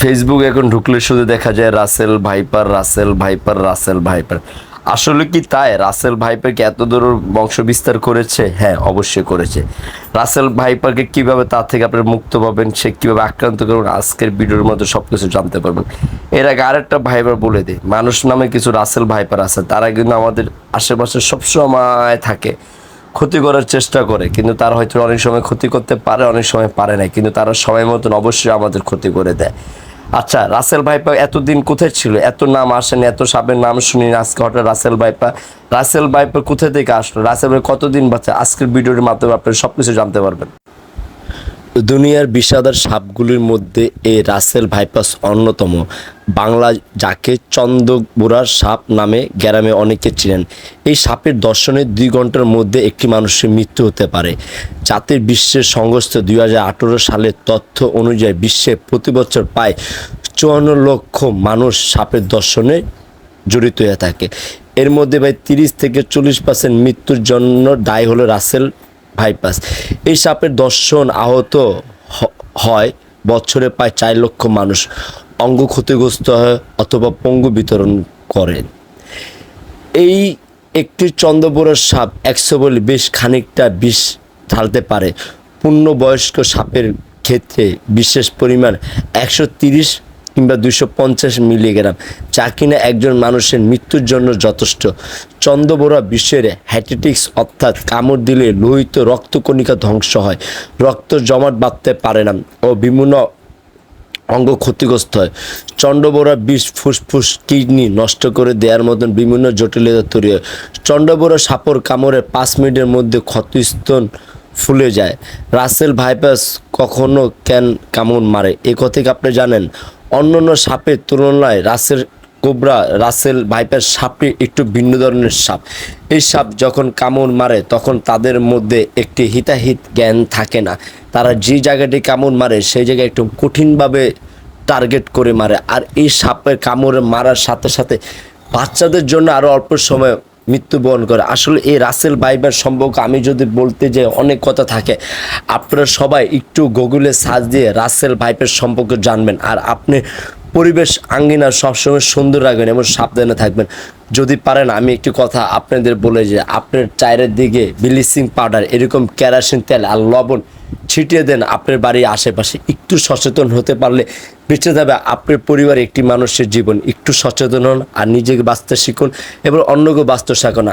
Facebook এখন ঢুকলে শুধু দেখা যায় Russell viper Russell viper Russell viper আসলে কি তাই? রাসেল ভাইপারকে এত দূর বংশ বিস্তার করেছে? হ্যাঁ অবশ্যই করেছে। রাসেল ভাইপারকে কীভাবে তার থেকে আপনার মুক্ত পাবেন, সে কীভাবে আক্রান্ত করবেন, আজকের ভিডিওর মধ্যে সব কিছু জানতে পারবেন। এর আগে আরেকটা ভাইপার বলে দিই, মানুষ নামে কিছু রাসেল ভাইপার আছে, তারা কিন্তু আমাদের আশেপাশে সবসময় থাকে। ক্ষতি করার চেষ্টা করে, কিন্তু তারা হয়তো অনেক সময় ক্ষতি করতে পারে, অনেক সময় পারে না কিন্তু তারা সময় মতন অবশ্যই আমাদের ক্ষতি করে দেয়। আচ্ছা রাসেল ভাইপা এতদিন কোথায় ছিল? এত নাম আসেনি, এত সাপের নাম শুনি আজকে হঠাৎ রাসেল ভাইপা। রাসেল ভাইপা কোথায় থেকে আসলো? রাসেল ভাই কতদিন বাচ্চা আজকের ভিডিওর মাধ্যমে আপনারা সব কিছু জানতে পারবেন। দুনিয়ার বিষাদার সাপগুলির মধ্যে এই রাসেল ভাইপাস অন্যতম। বাংলা যাকে চন্দ্রবোরার সাপ নামে গ্রামে অনেকে চিনেন। এই সাপের দর্শনে দুই ঘণ্টার মধ্যে একটি মানুষের মৃত্যু হতে পারে। জাতির বিশ্বের সংস্থা দুই সালের তথ্য অনুযায়ী বিশ্বে প্রতি বছর প্রায় চুয়ান্ন লক্ষ মানুষ সাপের দর্শনে জড়িত হয়ে থাকে। এর মধ্যে প্রায় তিরিশ থেকে চল্লিশ পার্সেন্ট মৃত্যুর জন্য দায় হলো রাসেল ভাইপাস এই সাপের দর্শন আহত হয় বছরে প্রায় চার লক্ষ মানুষ অঙ্গ ক্ষতিগ্রস্ত হয় অথবা পঙ্গু বিতরণ করেন এই একটি চন্দ্রবোরার সাপ একশো বলে বেশ খানিকটা বিষ ঢালতে পারে। পূর্ণবয়স্ক সাপের ক্ষেত্রে বিশেষ পরিমাণ একশো তিরিশ কিংবা দুইশো পঞ্চাশ মিলিগ্রাম। যা কিনা একজন মানুষের মৃত্যুর জন্য যথেষ্ট। চন্দ্রবোরা বিশ্বের হ্যাটিটিক্স অর্থাৎ কামড় দিলে লোহিত রক্তকণিকা ধ্বংস হয়। রক্ত জমাট বাঁধতে পারে না ও বিভিন্ন অঙ্গ ক্ষতিগ্রস্ত হয়। চন্ডবোরা বিষ, ফুসফুস, কিডনি নষ্ট করে দেওয়ার মতন বিভিন্ন জটিলতা তৈরি হয়। চন্ডবোরা সাপর কামড়ে পাঁচ মিনিটের মধ্যে ক্ষতস্তন ফুলে যায়। রাসেল ভাইপাস কখনো কেন কামড় মারে? এ কথা আপনি জানেন? অন্যান্য সাপের তুলনায় রাসেল কোবরা, রাসেল ভাইপার সাপটি একটু ভিন্ন ধরনের সাপ। এই সাপ যখন কামড় মারে, তখন তাদের মধ্যে একটি হিতাহিত জ্ঞান থাকে না। তারা যে জায়গাটি কামড় মারে, সেই জায়গায় একটু কঠিনভাবে টার্গেট করে মারে। আর এই সাপের কামড়ে মারার সাথে সাথে বাচ্চাদের জন্য আরও অল্প সময় মৃত্যুবরণ করে। আসলে এই রাসেল বাইবার সম্পর্কে আমি যদি বলতে যে অনেক কথা থাকে। আপনারা সবাই একটু গুগলে সার্চ দিয়ে রাসেল ভাইপের সম্পর্কে জানবেন। আর আপনি পরিবেশ আঙ্গিনা সবসময় সুন্দর রাখবেন এবং সাবধানে থাকবেন। যদি পারেন, আমি একটি কথা আপনাদের বলে যে আপনার চায়ের দিকে ব্লিচিং পাউডার, এরকম কেরাসিন তেল আর লবণ ছিটিয়ে দেন আপনার বাড়ির আশেপাশে। একটু সচেতন হতে পারলে বেঁচে যাবে আপনার পরিবার, একটি মানুষের জীবন। একটু সচেতন হন আর নিজেকে বাঁচতে শিখুন এবং অন্যকে বাঁচতে শেখান।